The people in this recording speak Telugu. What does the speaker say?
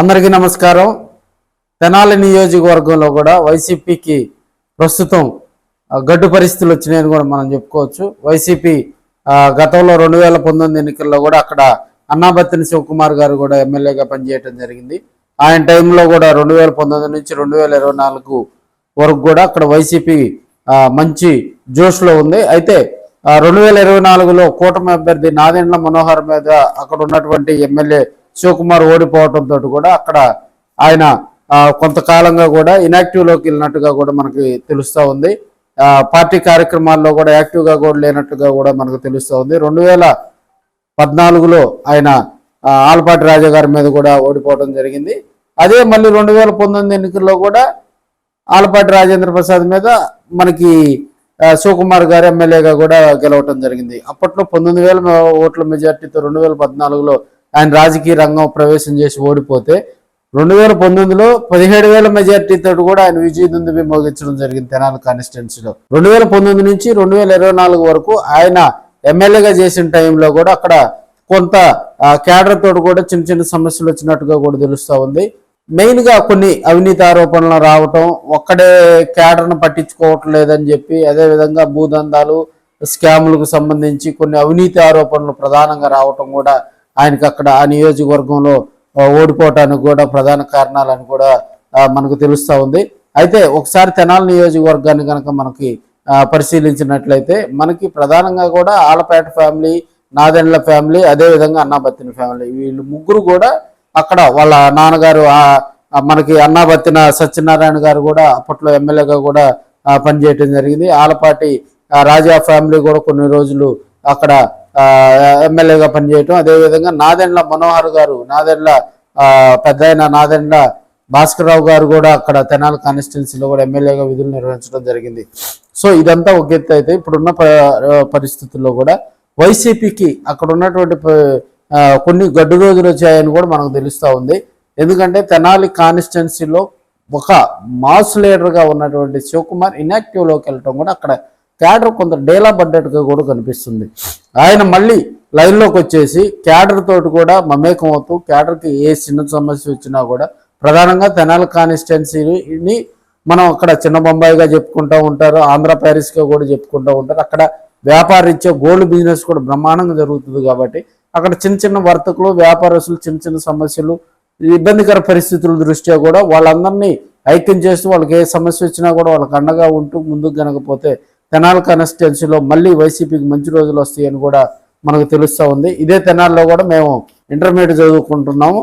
అందరికీ నమస్కారం. తెనాలి నియోజకవర్గంలో కూడా వైసీపీకి ప్రస్తుతం గడ్డు పరిస్థితులు వచ్చినాయని కూడా మనం చెప్పుకోవచ్చు. వైసీపీ గతంలో రెండు వేల పంతొమ్మిది ఎన్నికల్లో కూడా అక్కడ అన్నాబత్తిని శివకుమార్ గారు కూడా ఎమ్మెల్యేగా పనిచేయడం జరిగింది. ఆయన టైంలో కూడా రెండు వేల పంతొమ్మిది నుంచి రెండు వేల ఇరవై నాలుగు వరకు కూడా అక్కడ వైసీపీ మంచి జోష్లో ఉంది. అయితే రెండు వేల ఇరవై నాలుగులో కూటమి అభ్యర్థి నాదెండ్ల మనోహర్ మీద అక్కడ ఉన్నటువంటి ఎమ్మెల్యే శివకుమార్ ఓడిపోవడంతో కూడా అక్కడ ఆయన కొంతకాలంగా కూడా ఇనాక్టివ్లోకి వెళ్ళినట్టుగా కూడా మనకి తెలుస్తూ ఉంది. పార్టీ కార్యక్రమాల్లో కూడా యాక్టివ్గా కూడా లేనట్టుగా కూడా మనకు తెలుస్తూ ఉంది. రెండు వేల పద్నాలుగులో ఆయన ఆలపాటి రాజా గారి మీద కూడా ఓడిపోవడం జరిగింది. అదే మళ్ళీ రెండు వేల పంతొమ్మిది ఎన్నికల్లో కూడా ఆలపాటి రాజేంద్ర ప్రసాద్ మీద మనకి శివకుమార్ గారు ఎమ్మెల్యేగా కూడా గెలవటం జరిగింది. అప్పట్లో పంతొమ్మిది వేల ఓట్ల మెజార్టీతో రెండు వేల పద్నాలుగులో ఆయన రాజకీయ రంగం ప్రవేశం చేసి ఓడిపోతే రెండు వేల పంతొమ్మిదిలో పదిహేడు వేల మెజార్టీతో కూడా ఆయన విజయ దుందుబి మోగించడం జరిగింది తెనాలి కాన్స్టిట్యున్సీలో రెండు వేల పంతొమ్మిది నుంచి రెండు వేల ఇరవై నాలుగు వరకు ఆయన ఎమ్మెల్యేగా చేసిన టైంలో కూడా అక్కడ కొంత కేడర్ తోటి కూడా చిన్న చిన్న సమస్యలు వచ్చినట్టుగా కూడా తెలుస్తూ ఉంది. మెయిన్గా కొన్ని అవినీతి ఆరోపణలు రావటం ఒక్కడే కేడర్ను పట్టించుకోవటం లేదని చెప్పి అదే విధంగా భూదందాలు స్కాములకు సంబంధించి కొన్ని అవినీతి ఆరోపణలు ప్రధానంగా రావటం కూడా ఆయనకు అక్కడ ఆ నియోజకవర్గంలో ఓడిపోవటానికి కూడా ప్రధాన కారణాలని కూడా మనకు తెలుస్తూ ఉంది. అయితే ఒకసారి తెనాలి నియోజకవర్గాన్ని కనుక మనకి పరిశీలించినట్లయితే మనకి ప్రధానంగా కూడా ఆలపేట ఫ్యామిలీ నాదెండ్ల ఫ్యామిలీ అదే విధంగా అన్నాబత్తిన ఫ్యామిలీ. వీళ్ళు ముగ్గురు కూడా అక్కడ వాళ్ళ నాన్నగారు మనకి అన్నాబత్తిన సత్యనారాయణ గారు కూడా అప్పట్లో ఎమ్మెల్యేగా కూడా పనిచేయటం జరిగింది. ఆలపాటి రాజా ఫ్యామిలీ కూడా కొన్ని రోజులు అక్కడ ఎమ్మెల్యేగా పనిచేయటం. అదేవిధంగా నాదెండ్ల మనోహర్ గారు నాదెండ్ల పెద్ద ఆయన నాదెండ్ల భాస్కర్రావు గారు కూడా అక్కడ తెనాలి కాన్స్టిట్యున్సీలో కూడా ఎమ్మెల్యేగా విధులు నిర్వహించడం జరిగింది. సో ఇదంతా ఒక ఎత్తు అయితే ఇప్పుడున్న ప- పరిస్థితుల్లో కూడా వైసీపీకి అక్కడ ఉన్నటువంటి కొన్ని గడ్డు రోజులు వచ్చాయని కూడా మనకు తెలుస్తూ ఉంది. ఎందుకంటే తెనాలి కాన్స్టిట్యున్సీలో ఒక మాస్ లీడర్గా ఉన్నటువంటి శివకుమార్ ఇనాక్టివ్లోకి వెళ్ళటం కూడా అక్కడ క్యాడర్ కొంత డేలా పడ్డట్టుగా కూడా కనిపిస్తుంది. ఆయన మళ్ళీ లైన్లోకి వచ్చేసి క్యాడర్ తోటి కూడా మమేకం అవుతూ క్యాడర్కి ఏ చిన్న సమస్య వచ్చినా కూడా ప్రధానంగా తెనాల కాన్స్టిట్యున్సీని మనం అక్కడ చిన్న బొంబాయిగా చెప్పుకుంటూ ఉంటారు ఆంధ్ర ప్యారిస్గా కూడా చెప్పుకుంటూ ఉంటారు. అక్కడ వ్యాపారరీత్యా గోల్డ్ బిజినెస్ కూడా బ్రహ్మాండంగా జరుగుతుంది కాబట్టి అక్కడ చిన్న చిన్న వర్తకులు వ్యాపారస్తులు చిన్న చిన్న సమస్యలు ఇబ్బందికర పరిస్థితుల దృష్ట్యా కూడా వాళ్ళందరినీ ఐక్యం చేస్తూ వాళ్ళకి ఏ సమస్య వచ్చినా కూడా వాళ్ళకి అండగా ఉంటూ ముందుకు కనకపోతే తెనాల్ కాన్స్టిట్యున్సీలో మళ్ళీ వైసీపీకి మంచి రోజులు వస్తాయని కూడా మనకు తెలుస్తూ ఉంది. ఇదే తెనాల్లో కూడా మేము ఇంటర్మీడియట్ చదువుకుంటున్నాము.